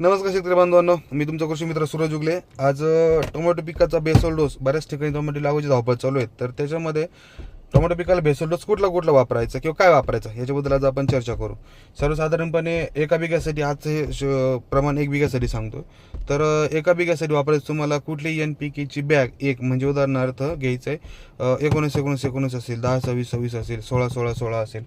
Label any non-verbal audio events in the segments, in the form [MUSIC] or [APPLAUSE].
नमस्कार शेतकरी बांधवांनो मी तुमचा कृषी मित्र सूरज उगले. आज टोमॅटो पिकाचा बेसल डोस बऱ्याच ठिकाणी टोमॅटो लागवडीची धावपळ चालू आहे. तर त्याच्यामध्ये टोमॅटो पिकाला बेसल डोस कुठला कुठला वापरायचा किंवा काय वापरायचा याच्याबद्दल आज आपण चर्चा करू. सर्वसाधारणपणे एका बिघ्यासाठी आजचं हे श- प्रमाण एक बिघ्यासाठी सांगतो तर एका बिघ्यासाठी वापरायचं तुम्हाला कुठलीही एन पी केची बॅग एक म्हणजे उदाहरणार्थ घ्यायचं आहे एकोणीस एकोणीस एकोणीस असेल दहा सव्वीस सव्वीस असेल सोळा सोळा सोळा असेल.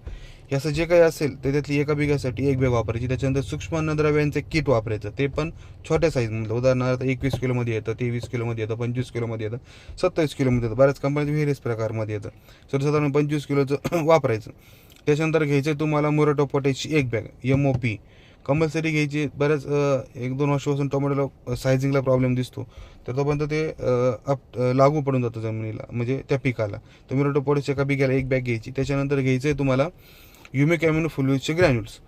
याचं असं जे काही असेल ते त्यातली एका बिघ्यासाठी एक बॅग वापरायची. त्याच्यानंतर सूक्ष्म अन्नद्रव्यांचे किट वापरायचं. ते पण छोट्या साईजमधलं उदाहरणार्थ एकवीस किलोमध्ये येतं तेवीस किलोमध्ये येतं पंचवीस किलोमध्ये येतं सत्तावीस किलोमध्ये येतं. बऱ्याच कंपन्यांचे व्हेरियस प्रकारमध्ये येतं. सर्वसाधारण पंचवीस किलोचं [COUGHS] वापरायचं. त्याच्यानंतर घ्यायचं तुम्हाला मोरटो पोटॅशची एक bag M O P compulsory घ्यायची बऱ्याच एक दोन वर्षापासून टोमॅटोला सायझिंगला प्रॉब्लेम दिसतो. तर तोपर्यंत ते अप लागू पडून जातं जमिनीला म्हणजे त्या पिकाला. तर रोटो पोटॅशच्या एका बिघ्याला एक बॅग घ्यायची. त्याच्यानंतर घ्यायचं आहे तुम्हाला युमिक ॲम्युनो फुलविसचे ग्रॅन्युल्स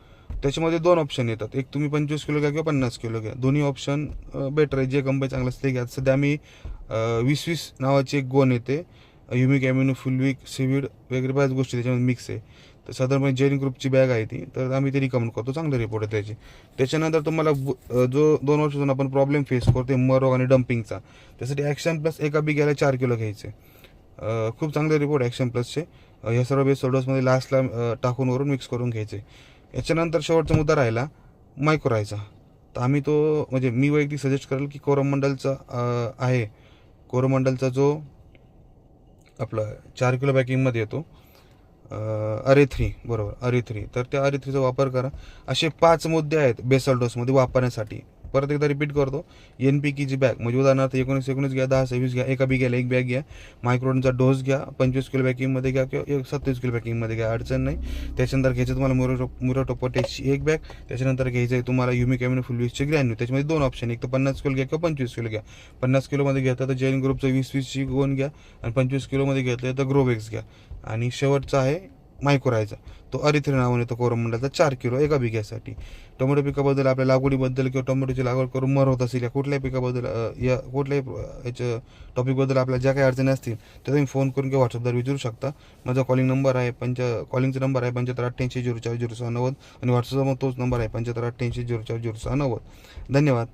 त्याच्यामध्ये दोन ऑप्शन येतात. एक तुम्ही पंचवीस किलो घ्या किंवा पन्नास किलो घ्या. दोन्ही ऑप्शन बेटर आहे. जे कंपनी चांगलं असते घ्या. सध्या आम्ही वीस वीस नावाचे एक गोन येते. युमिक ॲम्युनो फुलविक सिविड वगैरे बऱ्याच गोष्टी त्याच्यामध्ये मिक्स आहे. तर साधारणपणे जेरिंग ग्रुपची बॅग आहे ती. तर आम्ही ते रिकमेंड करतो. चांगले रिपोर्ट आहे त्याची. त्याच्यानंतर तुम्हाला जो दोन वर्षातून आपण प्रॉब्लेम फेस करतो मरोग आणि डम्पिंगचा त्यासाठी ॲक्शन प्लस एका बिघ्याला चार किलो घ्यायचे. खूप चांगले रिपोर्ट ॲक्शन प्लसचे ह्या या सर्व बेस सोडोसमध्ये लास्टला टाकून वरून मिक्स करून घ्यायचे. याच्यानंतर शेवटचा मुद्दा राहिला मायक्रोरायचा तर आम्ही तो म्हणजे मी वैयक्तिक सजेस्ट करेल की कोरमंडलचा आहे. कोरमंडलचा जो आपला चार किलो पॅकिंगमध्ये येतो अरे थ्री बरोबर अरे थ्री तर त्या अरे थ्रीचा वापर करा. असे पाच मुद्दे आहेत बेसल डोसमध्ये वापरण्यासाठी. परत एकदा रिपीट करतो. एन पी कीची बॅग म्हणजे उदाहरणार्थ एकोणीस एकोणीस घ्या दहा सव्वीस घ्या एका बिघ्याला एक बॅग घ्या. मायक्रोनचा डोस घ्या पंचवीस किलो पॅकिंगमध्ये घ्या किंवा एक सत्तावीस किलो पॅकिंगमध्ये घ्या. अडचण नाही. त्याच्यानंतर घ्यायचं तुम्हाला मुरोटो मुरोटो पोटॅशची एक बॅग त्याच्यानंतर घ्यायचं आहे तुम्हाला युमिक ॲम्युनो फुलवीसचे ग्रॅन्यू. त्याच्यामध्ये दोन ऑप्शन एक तर पन्नास किलो घ्या किंवा पंचवीस किलो घ्या. पन्नास किलोमध्ये घेतलं तर जैन ग्रुपचं वीस वीसची गोन घ्या. आणि पंचवीस किलोमध्ये घेतलं तर ग्रोवेक्स घ्या. आणि शेवटचं आहे मायक्रोरायचा तो अरिथ्रे नावाने येतो कोरमंडलचा चार किलो एका बिघ्यासाठी टोमॅटो पिकाबद्दल आपल्या लागवडीबद्दल किंवा टोमॅटोची लागवड करून मर होत असेल या कुठल्याही पिकाबद्दल या कुठल्याही याच्या टॉपिकबद्दल आपल्या ज्या काही अडचणी असतील त्या तुम्ही फोन करून किंवा व्हॉट्सअपद्वारे विचारू शकता. माझा कॉलिंग नंबर आहे पंच कॉलिंगचा नंबर आहे पंच्याहत्तर अठ्ठ्याऐंशी झिरो चार झिरो सहा नव्वद आणि व्हॉट्सअपचा तोच नंबर आहे पंच्याहत्तर अठ्ठ्याऐंशी झिरो चार झिरो सहा नव्वद. धन्यवाद.